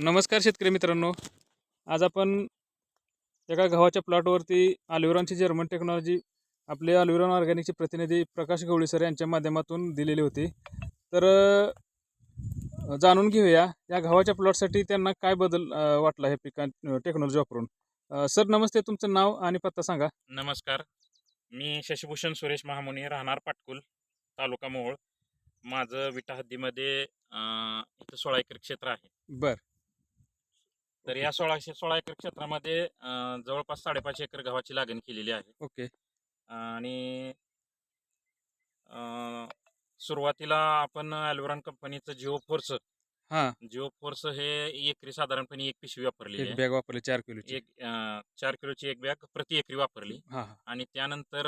नमस्कार शेतकरी मित्रांनो. आज आपण एका गव्हाच्या प्लॉटवरती अल्युरॉनची जर्मन टेक्नॉलॉजी आपले अल्युरॉन ऑर्गॅनिकचे प्रतिनिधी प्रकाश गवळी सर यांच्या माध्यमातून दिलेली होती. तर जाणून घेऊया या गव्हाच्या प्लॉटसाठी त्यांना काय बदल वाटला हे पिका टेक्नॉलॉजी वापरून. सर नमस्ते तुमचं नाव आणि पत्ता सांगा. नमस्कार. मी शशिभूषण सुरेश महामुनी राहणार पाटकुल तालुका मोहोळ. माझं विटा हद्दीमध्ये इथं सोळा एकर क्षेत्र आहे. बर. तर या सोळाशे सोळा एकर क्षेत्रामध्ये अं, जवळपास साडेपाच एकर गव्हाची लागण केलेली आहे. ओके. आणि अं, सुरुवातीला आपण अल्वरान कंपनीचं जिओ फोर्स हां. जिओ फोर्स हे एकरी साधारणपणे एक पिशवी वापरलेली एक आहे. बॅग वापरली चार किलोची. एक अं, चार किलोची एक बॅग प्रति एकरी वापरली. हां हां. आणि त्यानंतर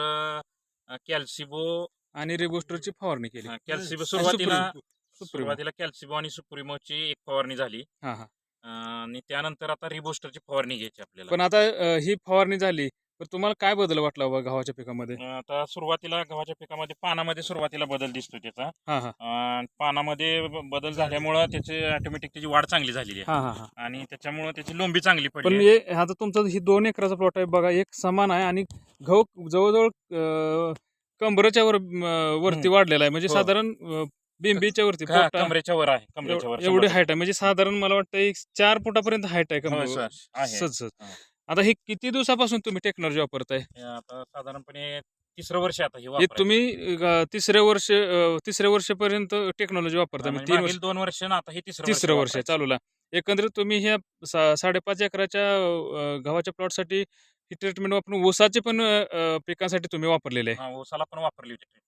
कॅल्सिबो आणि रिबोस्टरची फवारणी केली. कॅल्सिबो सुरुवातीला सुप्रीम-. सुरुवातीला कॅल्सिबो आणि सुप्रिमोची एक फवारणी झाली. हां हां. आणि त्यानंतर आता रिबोस्टरची फवारणी घ्यायची आपल्याला. पण आता अ, ही फवारणी झाली तर तुम्हाला काय बदल वाटला बा गव्हाच्या पिकामध्ये? अं, आता सुरुवातीला गव्हाच्या पिकामध्ये पानामध्ये सुरुवातीला बदल दिसतो त्याचा. हां हां. अं, पानामध्ये ब- बदल झाल्यामुळं त्याची ऑटोमॅटिक त्याची वाढ चांगली झालेली आहे. हां हां हां. आणि त्याच्यामुळं त्याची लोंबी चांगली पण पडली हे आता तुमचं ही दोन एकराचा प्लॉट आहे बघा एक समान आहे आणि गहू जवळजवळ अं, कमरेच्या वर अं, वरती हम्म. वाढलेला आहे. म्हणजे हो. साधारण अं, बिंबीच्या वरती हा, पोटा- कमरेच्या वर आहे कमरेच्या वर एव- एवढी हाईट आहे म्हणजे साधारण मला वाटतं एक चार फुटापर्यंत हाईट आहे शंभर- हो, कमरेवर. सर, आहे. सहज सहज हा. आता हे किती दिवसापासून तुम्ही टेक्नॉलॉजी वापरताय हे आता साधारणपणे तिसरं वर्ष आता हे हे वापरायचं. तुम्ही अं, तिसऱ्या वर्ष अं, तिसऱ्या वर्षपर्यंत टेक्नॉलॉजी वापरताय म्हणजे म्हणजे तीन मागील वर्ष दोन वर्ष ना आता हे तिसरं तिसरं वर्ष आहे वापरायचं. चालूला एकंदरीत तुम्ही ह्या सा- साडेपाच एकराच्या अं, गव्हाच्या प्लॉटसाठी ही ट्रीटमेंट वापरून ऊसाचे पण अं, पिकांसाठी तुम्ही वापरलेले आहे हा ऊसाला पण वापरली होती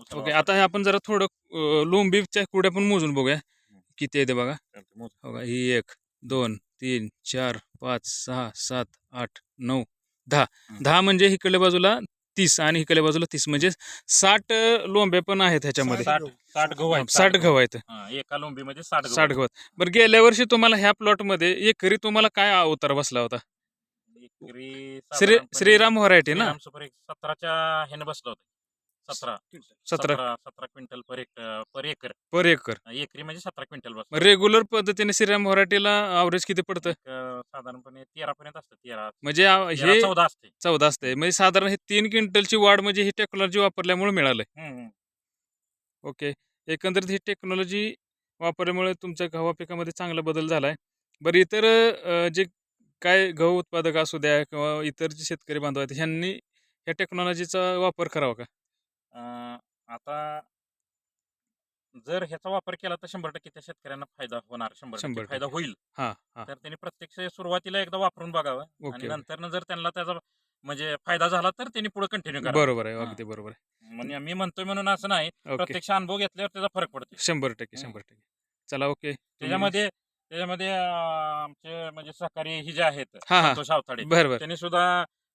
ओके आता हे आपण जरा थोडं अं, लोंबीच्या कुड्या पण मोजून बघूया. किती आहे ते बघा. हो का ही एक दोन तीन चार पाच सहा सात आठ नऊ दहा. दहा म्हणजे इकडल्या बाजूला तीस आणि इकडल्या बाजूला तीस. म्हणजे साठ अं, लोंब्या पण आहेत ह्याच्यामध्ये. साठ साठ गहू आहेत साठ गहू. आहेत. हा, एका लोंबीमध्ये साठ गहू साठ आहेत. बरं गेल्या वर्षी तुम्हाला ह्या प्लॉटमध्ये एकरी तुम्हाला काय अवतार बसला होता? एकरी श्री साधारणपणे श्रीराम व्हरायटी ना? श्रीराम सुपर एक सतराच्या ह्यानं बसलं होतं. सतरा सतरा सतरा सतरा क्विंटल पर एक पर एकर. पर एकर. एकरी म्हणजे सतरा क्विंटल रेग्युलर पद्धतीने श्रीराम व्हरायटीला अवरेज किती पडतं? साधारणपणे तेरा पर्यंत असतं तेरा. म्हणजे आ- तेरा हे चौदा असते. चौदा असते. म्हणजे साधारण हे तीन क्विंटलची वाढ म्हणजे ही टेक्नॉलॉजी वापरल्यामुळे मिळालंय. हम्म, हम्म. ओके. एकंदरीत ही टेक्नॉलॉजी वापरल्यामुळे तुमच्या गव्हा पिकामध्ये चांगला बदल झाला आहे बरं इतर अ, जे काय गहू उत्पादक असू द्या किंवा इतर जे शेतकरी बांधव आहेत ह्यांनी ह्या टेक्नॉलॉजीचा वापर करावा का? आता जर ह्याचा वापर केला तर शंभर टक्के त्या शेतकऱ्यांना फायदा होणार शंभर टक्के फायदा. होईल. हां हां. तर त्यांनी प्रत्यक्ष सुरुवातीला एकदा वापरून बघावं आणि नंतर जर त्यांना त्याचा म्हणजे फायदा झाला तर त्यांनी पुढे कंटिन्यू करा बरोबर आहे. अगदी बरोबर म्हणजे मी म्हणतोय म्हणून असं नाही प्रत्यक्ष अनुभव घेतल्यावर त्याचा फरक पडतो शंभर टक्के. शंभर टक्के. चला ओके. त्याच्यामध्ये त्याच्यामध्ये आमचे म्हणजे सहकारी ही जे आहेत संतोष आवताडे त्यांनी सुद्धा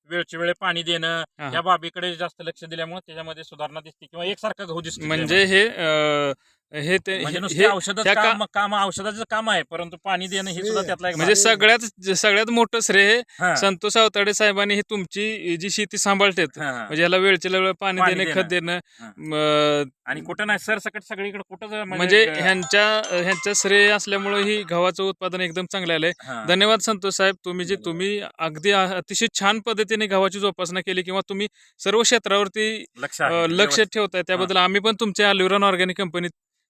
वेळच्या वेळे पाणी देणं या बाबीकडे जास्त लक्ष दिल्यामुळे त्याच्यामध्ये सुधारणा दिसते किंवा एकसारखा गहू दिसतो म्हणजे हे अ, हे ते म्हणजे नुसते हे औषधाचं त्या का- काम काम औषधाचं काम आहे परंतु पाणी देणं हे सुद्धा त्यातला एक म्हणजे आहे. सगळ्यात सगळ्यात मोठं श्रेय हां, संतोष आवताडे साहेबांनी ही तुमची जी शेती सांभाळतात हां, हां. म्हणजे याला वेळच्या वेळ पाणी पाणी देणे खत देणं. देणं हां. म, आणि कुठं नाही सरसकट सगळीकडे कुठं म्हणजे ह्यांच्या ह्यांच्या श्रेय असल्यामुळे ही गव्हाचं उत्पादन एकदम चांगलं आलंय हां, धन्यवाद संतोष साहेब तुम्ही जे तुम्ही अगदी अ- अतिशय छान पद्धतीने गव्हाची जोपासना केली किंवा तुम्ही सर्व क्षेत्रावरती लक्ष अ, आहे. लक्ष ठेवताय त्याबद्दल आम्ही पण तुमच्या अल्युरॉन ऑर्गॅनिक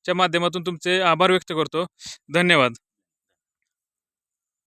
च्या माध्यमातून तुमचे आभार व्यक्त करतो. धन्यवाद.